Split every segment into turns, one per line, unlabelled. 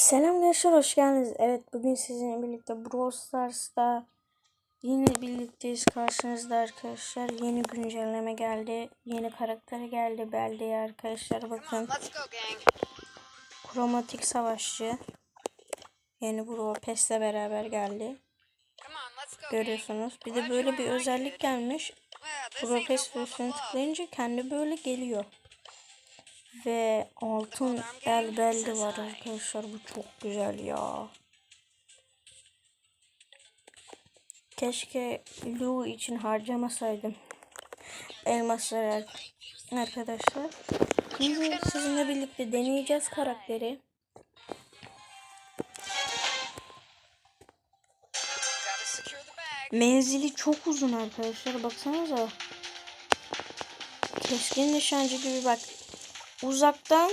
Selam gençler hoş geldiniz. Evet bugün sizinle birlikte Brawl Stars'ta yine birlikteyiz karşınızda arkadaşlar. Yeni güncelleme geldi. Yeni karakter geldi beldeye arkadaşlar bakın. Kromatik savaşçı. Yeni Brawl Pass'le beraber geldi. Görüyorsunuz. Bir de böyle bir özellik gelmiş. Brawl Pass tıklayınca kendi böyle geliyor. Ve altın el beldi var arkadaşlar. Bu çok güzel ya. Keşke Lu için harcamasaydım. Elmasları arkadaşlar. Şimdi sizinle birlikte deneyeceğiz karakteri. Menzili çok uzun arkadaşlar. Baksanıza. Keskin nişancı gibi bak. Uzaktan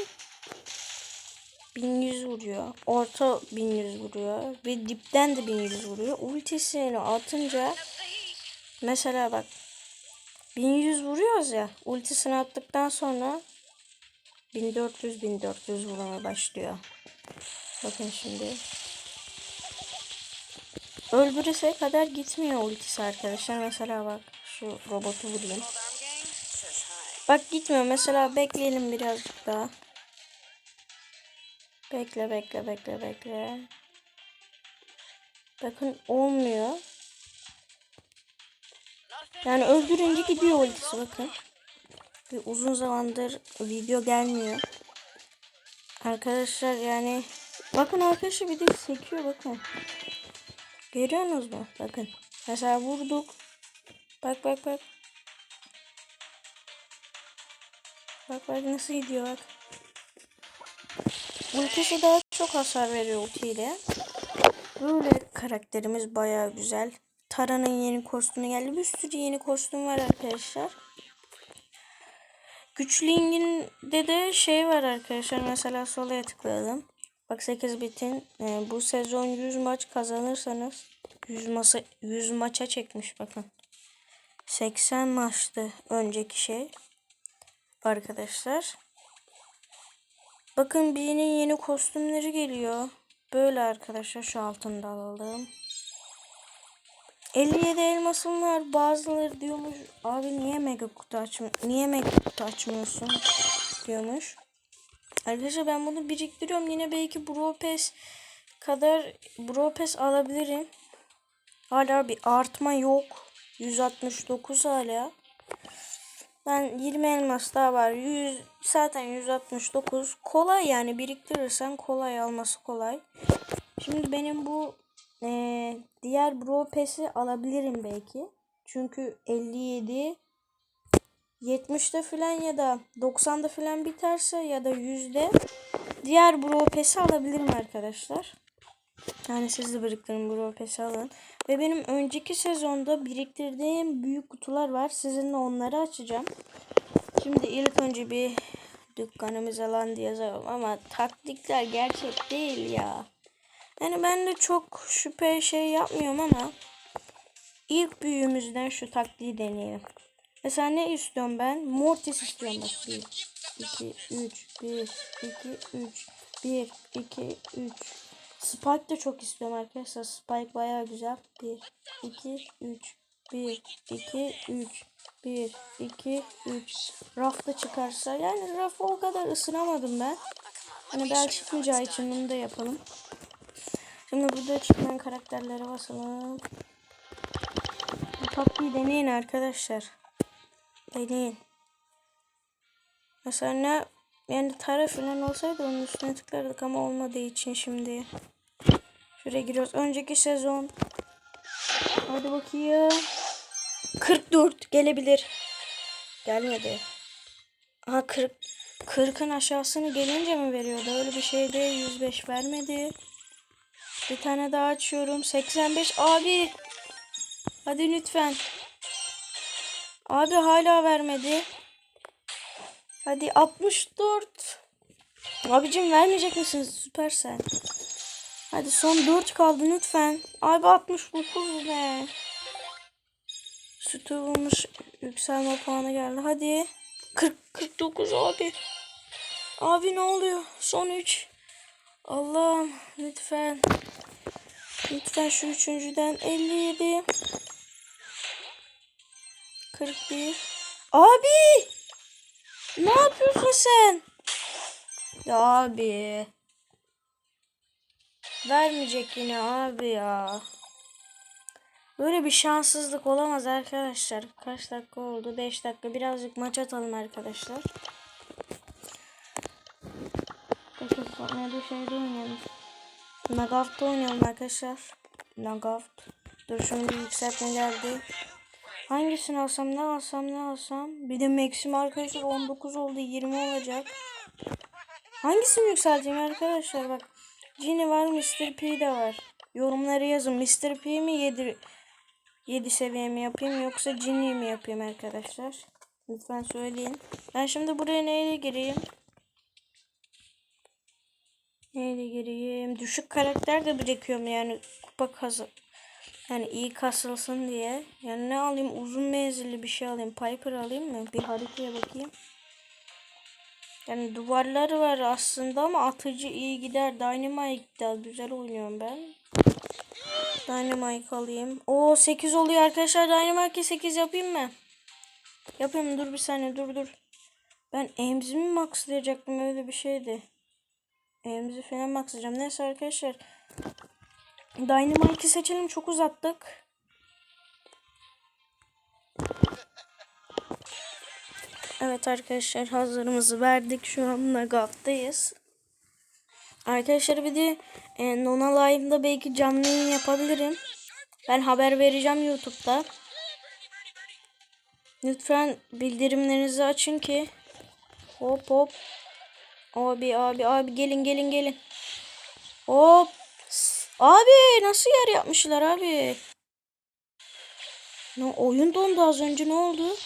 1100 vuruyor. Orta 1100 vuruyor. Ve dipten de 1100 vuruyor. Ultisini atınca mesela bak 1100 vuruyoruz ya. Ultisini attıktan sonra 1400 1400 vurmaya başlıyor. Bakın şimdi. Öldürese kadar gitmiyor ultisi arkadaşlar. Mesela bak şu robotu vurayım. Bak gitmiyor. Mesela bekleyelim birazcık daha. Bekle bekle bekle bekle. Bakın olmuyor. Yani öldürünce gidiyor ultisi bakın. Bir uzun zamandır video gelmiyor. Arkadaşlar yani bakın arkadaşlar bir de sekiyor bakın. Görüyorsunuz mu? Bakın. Mesela vurduk. Bak bak bak. Bak bak nasıl gidiyor bak. Ultisi daha çok hasar veriyor ultiyle. Böyle karakterimiz baya güzel. Tara'nın yeni kostümü geldi. Bir sürü yeni kostüm var arkadaşlar. Güçlü İngil'de de şey var arkadaşlar. Mesela solaya tıklayalım. Bak 8 bitin. e, bu sezon 100 maç kazanırsanız 100 masa 100 maça çekmiş bakın. 80 maçtı önceki şey. Arkadaşlar. Bakın birinin yeni kostümleri geliyor. Böyle arkadaşlar şu altında alalım. 57 elmasım var. Bazıları diyormuş abi niye mega kutu açmıyor? Niye mega kutu açmıyorsun? diyormuş. Arkadaşlar ben bunu biriktiriyorum. Yine belki Bro Pass kadar Bro Pass alabilirim. Hala bir artma yok. 169 hala. Ben 20 elmas daha var. 100 zaten 169. Kolay yani biriktirirsen kolay alması kolay. Şimdi benim bu eee, diğer Bro Pass'i alabilirim belki. Çünkü 57 70'te falan ya da 90'da falan biterse ya da 100'de diğer Bro Pass'i alabilirim arkadaşlar. Yani siz de biriktirin Bro Pass'i alın. Ve benim önceki sezonda biriktirdiğim büyük kutular var. Sizinle onları açacağım. Şimdi ilk önce bir dükkanımız alan diye yazalım ama taktikler gerçek değil ya. Yani ben de çok şüphe şey yapmıyorum ama ilk büyüğümüzden şu taktiği deneyelim. Mesela ne istiyorum ben? Mortis istiyorum bak. 1, 2, 3, 1, 2, 3, 1, 2, 3. Spike de çok istiyorum arkadaşlar. Spike bayağı güzel. 1, 2, 3, 1, 2, 3, 1, 2, 3. Rafta çıkarsa. Yani rafı o kadar ısınamadım ben. Hani bel çıkmayacağı için bunu da yapalım. Şimdi burada çıkmayan karakterlere basalım. Bu deneyin arkadaşlar. Deneyin. Mesela ne yani tara falan olsaydı onun üstüne tıklardık ama olmadığı için şimdi. Şuraya giriyoruz. Önceki sezon. Hadi bakayım. 44 gelebilir. Gelmedi. Aha 40 40'ın aşağısını gelince mi veriyordu? Öyle bir şey değil. 105 vermedi. Bir tane daha açıyorum. 85 abi. Hadi lütfen. Abi hala vermedi. Hadi 64. Abicim vermeyecek misiniz? Süpersen. Hadi son 4 kaldı lütfen. Abi 69 ne? Sütü vurmuş yükselme puanı geldi. Hadi. 40 49 abi. Abi ne oluyor? Son 3. Allah'ım lütfen. Lütfen şu üçüncüden 57. 41. Abi! Ne yapıyorsun sen? Ya abi. Vermeyecek yine abi ya. Böyle bir şanssızlık olamaz arkadaşlar. Kaç dakika oldu? 5 dakika. Birazcık maç atalım arkadaşlar. Arkadaşlar ne bir şeyde oynayalım. Nagaft'ta oynayalım arkadaşlar. Nagaft. Dur bir yükseltme geldi. Hangisini alsam ne alsam ne alsam. Bir de Maxim arkadaşlar 19 oldu 20 olacak. Hangisini yükselteyim arkadaşlar bak. Genie var Mr. P de var. Yorumlara yazın. Mr. P mi 7 7 seviye mi yapayım yoksa Genie mi yapayım arkadaşlar? Lütfen söyleyin. Ben şimdi buraya neyle gireyim? Neyle gireyim? Düşük karakter de bırakıyorum yani kupa kazı. Yani iyi kasılsın diye. Yani ne alayım? Uzun menzilli bir şey alayım. Piper alayım mı? Bir haritaya bakayım. Yani duvarları var aslında ama atıcı iyi gider. Dynamite da güzel oynuyorum ben. Dynamite alayım. Oo 8 oluyor arkadaşlar. Dynamite'e 8 yapayım mı? Yapayım dur bir saniye dur dur. Ben Emzi mi maxlayacaktım öyle bir şeydi. Emzi falan maxlayacağım. Neyse arkadaşlar. Dynamite'i seçelim çok uzattık. Evet arkadaşlar hazırımızı verdik. Şu an Nagav'dayız. Arkadaşlar bir de e, Nona Live'da belki canlı yayın yapabilirim. Ben haber vereceğim YouTube'da. Lütfen bildirimlerinizi açın ki. Hop hop. Abi abi abi gelin gelin gelin. Hop. Abi nasıl yer yapmışlar abi? Ne oyun dondu az önce ne oldu?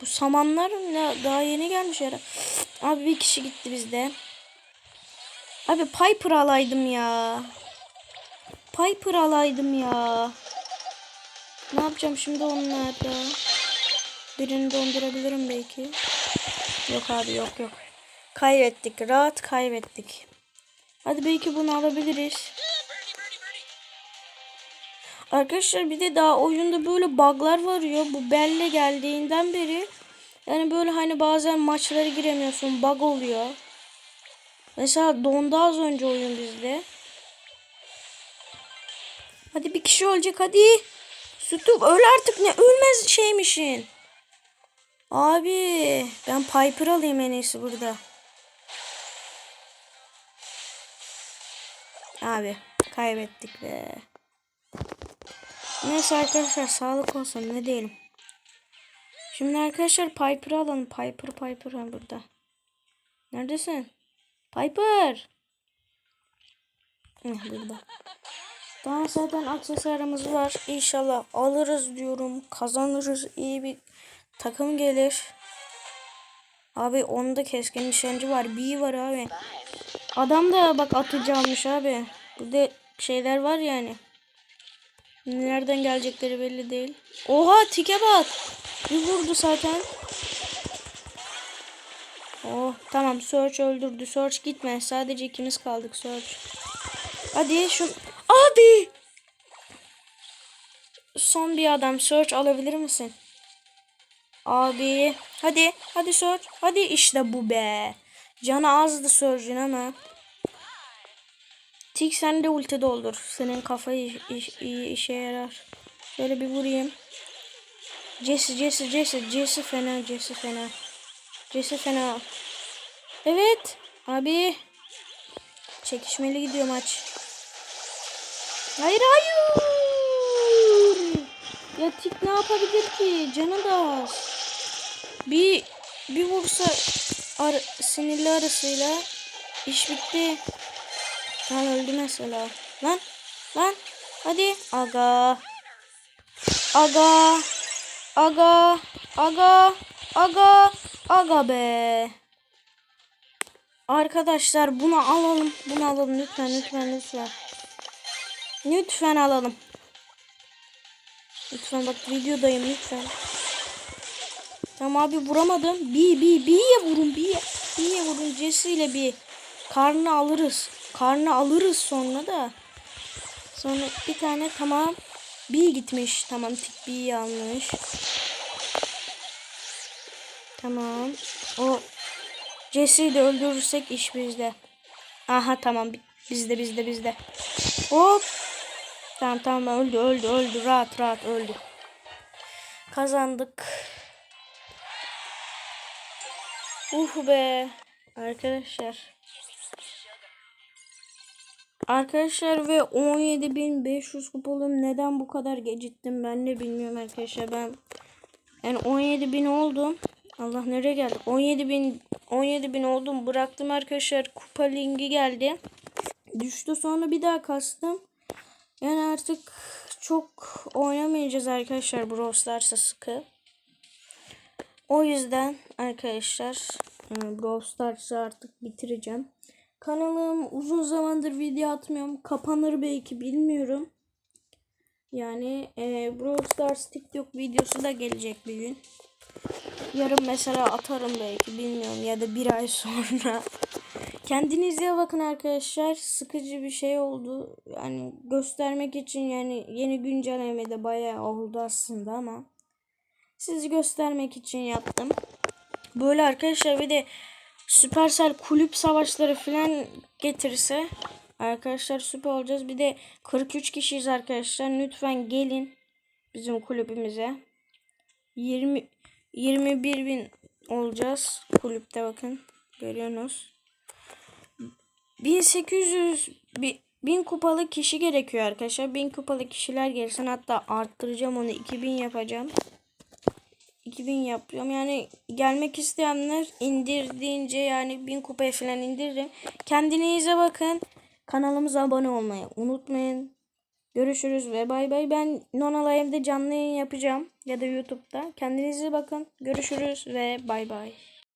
Bu samanlar ne daha yeni gelmiş yere. Abi bir kişi gitti bizde. Abi Piper alaydım ya. Piper alaydım ya. Ne yapacağım şimdi onlarda? Birini dondurabilirim belki. Yok abi yok yok. Kaybettik. Rahat kaybettik. Hadi belki bunu alabiliriz. Arkadaşlar bir de daha oyunda böyle bug'lar var ya. Bu Belle geldiğinden beri. Yani böyle hani bazen maçlara giremiyorsun. Bug oluyor. Mesela dondu az önce oyun bizde. Hadi bir kişi ölecek hadi. Sütüm öl artık ne ölmez şeymişin. Abi ben Piper alayım en iyisi burada. Abi kaybettik be. Neyse arkadaşlar sağlık olsun ne diyelim. Şimdi arkadaşlar Piper'ı alalım. Piper Piper ha burada. Neredesin? Piper. Heh, burada. Daha zaten aksesuarımız var. İnşallah alırız diyorum. Kazanırız. İyi bir takım gelir. Abi onda keskin nişancı var. B var abi. Adam da bak atıcı almış abi. Burada şeyler var yani. Nereden gelecekleri belli değil. Oha tike bak. Bir vurdu zaten. Oh tamam Search öldürdü. Search gitme. Sadece ikimiz kaldık Search. Hadi şu... Abi! Son bir adam. Search alabilir misin? Abi. Hadi. Hadi Search. Hadi işte bu be. Canı azdı Search'ün ama. Tik sen de ulti doldur. Senin kafayı iş, iyi işe yarar. Şöyle bir vurayım. Jesse, Jesse, Jesse, Jesse fena, Jesse fena. Jesse fena. Evet. Abi. Çekişmeli gidiyor maç. Hayır hayır. Ya Tik ne yapabilir ki? Canı da az. Bir bir vursa ar sinirli arasıyla iş bitti. Tamam öldü mesela. Lan lan hadi aga. Aga. Aga. Aga. Aga. Aga be. Arkadaşlar bunu alalım. Bunu alalım lütfen lütfen lütfen. Lütfen alalım. Lütfen bak videodayım lütfen. Tamam abi vuramadım. Bir bir bir'e vurun bir. Bir'e vurun Jesse ile bir. Karnı alırız. Karnı alırız sonra da. Sonra bir tane tamam. Bir gitmiş. Tamam tik bir almış. Tamam. O Jesse'yi de öldürürsek iş bizde. Aha tamam bi- bizde bizde bizde. Hop. Tamam tamam öldü öldü öldü rahat rahat öldü. Kazandık. Uh be. Arkadaşlar. Arkadaşlar ve 17.500 kupalım neden bu kadar geciktim ben de bilmiyorum arkadaşlar. Ben yani 17.000 oldum. Allah nereye geldik? 17.000 17.000 oldum. Bıraktım arkadaşlar. Kupa lingi geldi. Düştü sonra bir daha kastım. Yani artık çok oynamayacağız arkadaşlar. Brawl Stars'a sıkı o yüzden arkadaşlar e, Brawl Stars'ı artık bitireceğim. Kanalım uzun zamandır video atmıyorum. Kapanır belki bilmiyorum. Yani e, Brawl Stars TikTok videosu da gelecek bir gün. Yarın mesela atarım belki bilmiyorum ya da bir ay sonra. Kendinize bakın arkadaşlar. Sıkıcı bir şey oldu. Yani göstermek için yani yeni güncellemede bayağı oldu aslında ama sizi göstermek için yaptım. Böyle arkadaşlar bir de Süpersel kulüp savaşları falan getirirse arkadaşlar süper olacağız. Bir de 43 kişiyiz arkadaşlar. Lütfen gelin bizim kulübümüze. 20 21 bin olacağız kulüpte bakın. Görüyorsunuz. 1800 bi- 1000 kupalı kişi gerekiyor arkadaşlar. 1000 kupalı kişiler gelsin. Hatta arttıracağım onu 2000 yapacağım. 2000 yapıyorum. Yani gelmek isteyenler indirdiğince yani 1000 kupaya falan indiririm. Kendinize bakın. Kanalımıza abone olmayı unutmayın. Görüşürüz ve bay bay. Ben Nona Live'de canlı yayın yapacağım. Ya da YouTube'da. Kendinize bakın. Görüşürüz ve bay bay.